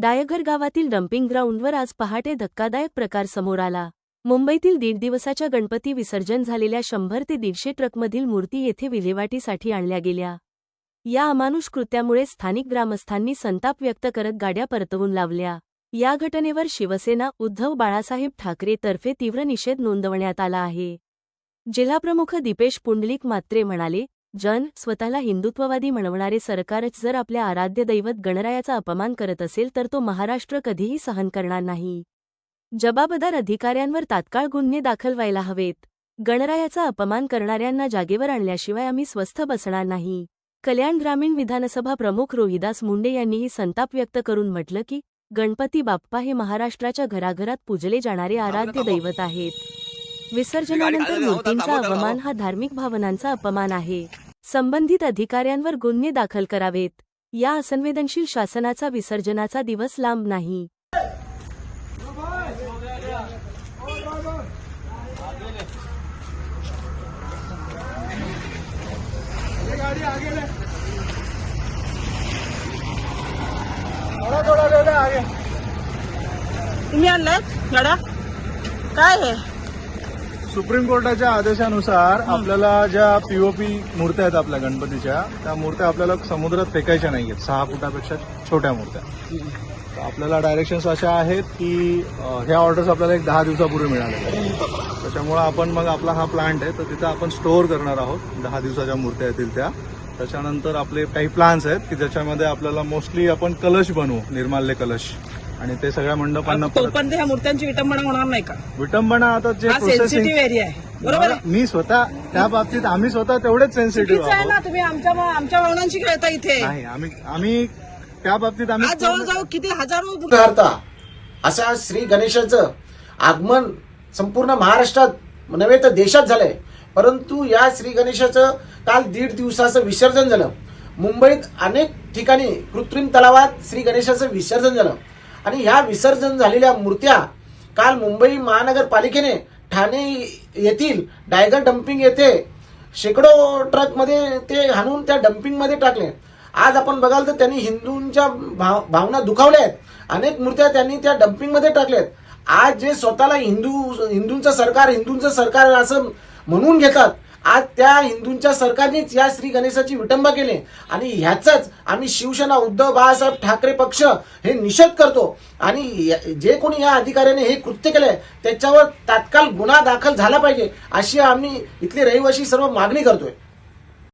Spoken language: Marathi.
डायघर गावातील डम्पिंग ग्राउंडवर आज पहाटे धक्कादायक प्रकार समोर आला. मुंबईतील दीड दिवसाच्या गणपती विसर्जन झालेल्या शंभर ते दीडशे ट्रकमधील मूर्ती येथे विल्हेवाटीसाठी आणल्या गेल्या. या अमानुष कृत्यामुळे स्थानिक ग्रामस्थांनी संताप व्यक्त करत गाड्या परतवून लावल्या. या घटनेवर शिवसेना उद्धव बाळासाहेब ठाकरे तर्फे तीव्र निषेध नोंदवण्यात आला आहे. जिल्हाप्रमुख दीपेश पुंडलिक मात्रे म्हणाले जन स्वतःला हिंदुत्ववादी म्हणवणारे सरकारच जर आपल्या आराध्य दैवत गणरायाचा अपमान करत असेल तर तो महाराष्ट्र कधीही सहन करणार नाही. जबाबदार अधिकाऱ्यांवर तात्काळ गुन्हे दाखल व्हायला हवेत. गणरायाचा अपमान करणाऱ्यांना जागेवर आणल्याशिवाय आम्ही स्वस्थ बसणार नाही. कल्याण ग्रामीण विधानसभा प्रमुख रोहिदास मुंडे यांनीही संताप व्यक्त करून म्हटलं की गणपती बाप्पा हे महाराष्ट्राच्या घराघरात पूजले जाणारे आराध्य दैवत आहेत. विसर्जनानंतर मूर्तींचा अवमान हा धार्मिक भावनांचा अपमान आहे. संबंधित अधिकाऱ्यांवर गुन्हे दाखल करावेत. या असंवेदनशील शासनाचा विसर्जनाचा दिवस लांब नाही. तुम्ही आणलाय? गाडा काय आहे सुप्रीम कोर्टाच्या आदेशानुसार आपल्याला ज्या पीओपी मूर्त्या आहेत आपल्या गणपतीच्या त्या मूर्त्या आपल्याला समुद्रात फेकायच्या नाहीयेत सहा फुटापेक्षा छोट्या मूर्त्या. तर आपल्याला डायरेक्शन्स अशा आहेत की अं, ह्या ऑर्डर्स आपल्याला एक दहा दिवसापूर्वी मिळालेल्या आहेत. त्याच्यामुळे आपण मग आपला हा प्लांट आहे तर तिथं आपण स्टोअर करणार आहोत. दहा दिवसाच्या मूर्त्या येतील त्या. त्याच्यानंतर आपले काही प्लान्स आहेत की ज्याच्यामध्ये आपल्याला मोस्टली आपण कलश बनवू निर्माल्य कलश. आणि ते सगळ्या मंडपांना तोपर्यंत ह्या मूर्त्यांची विटंबना होणार नाही का? विटंबना आता जे प्रोसेसिंग सेन्सिटिव्ह एरिया आहे. बरोबर आहे? मी स्वतः त्या बाबतीत आम्ही स्वतः तेवढेच सेन्सिटिव्ह आहे ना तुम्ही आमच्या आमच्या भावनांशी खेळता इथे. नाही आम्ही आम्ही त्या बाबतीत आम्ही जवळजवळ किती हजारो करता अशा श्री गणेशाचं आगमन संपूर्ण महाराष्ट्रात नव्हे तर देशात झालंय. परंतु या श्री गणेशाचं काल दीड दिवसाचं विसर्जन झालं. मुंबईत अनेक ठिकाणी कृत्रिम तलावात श्री गणेशाचं विसर्जन झालं. आणि ह्या विसर्जन झालेल्या मूर्त्या काल मुंबई महानगरपालिकेने ठाणे येथील डायगर डम्पिंग येथे शेकडो ट्रकमध्ये ते हाणून त्या डम्पिंगमध्ये टाकले. आज आपण बघाल तर त्यांनी हिंदूंच्या भाव- भावना दुखावल्या आहेत. अनेक मूर्त्या त्यांनी त्या डम्पिंगमध्ये टाकल्यात. आज जे स्वतःला हिंदू हिंदूंचं सरकार हिंदूंचं सरकार असं म्हणून घेतात आज त्या हिंदूंच्या सरकारनेच या श्री गणेशाची विटंबा केली. आणि ह्याचाच आम्ही शिवसेना उद्धव बाळासाहेब ठाकरे पक्ष हे निषेध करतो. आणि जे कोणी या अधिकाऱ्याने हे कृत्य केलंय त्याच्यावर तात्काळ गुन्हा दाखल झाला पाहिजे अशी आम्ही इथले रहिवासी सर्व मागणी करतोय.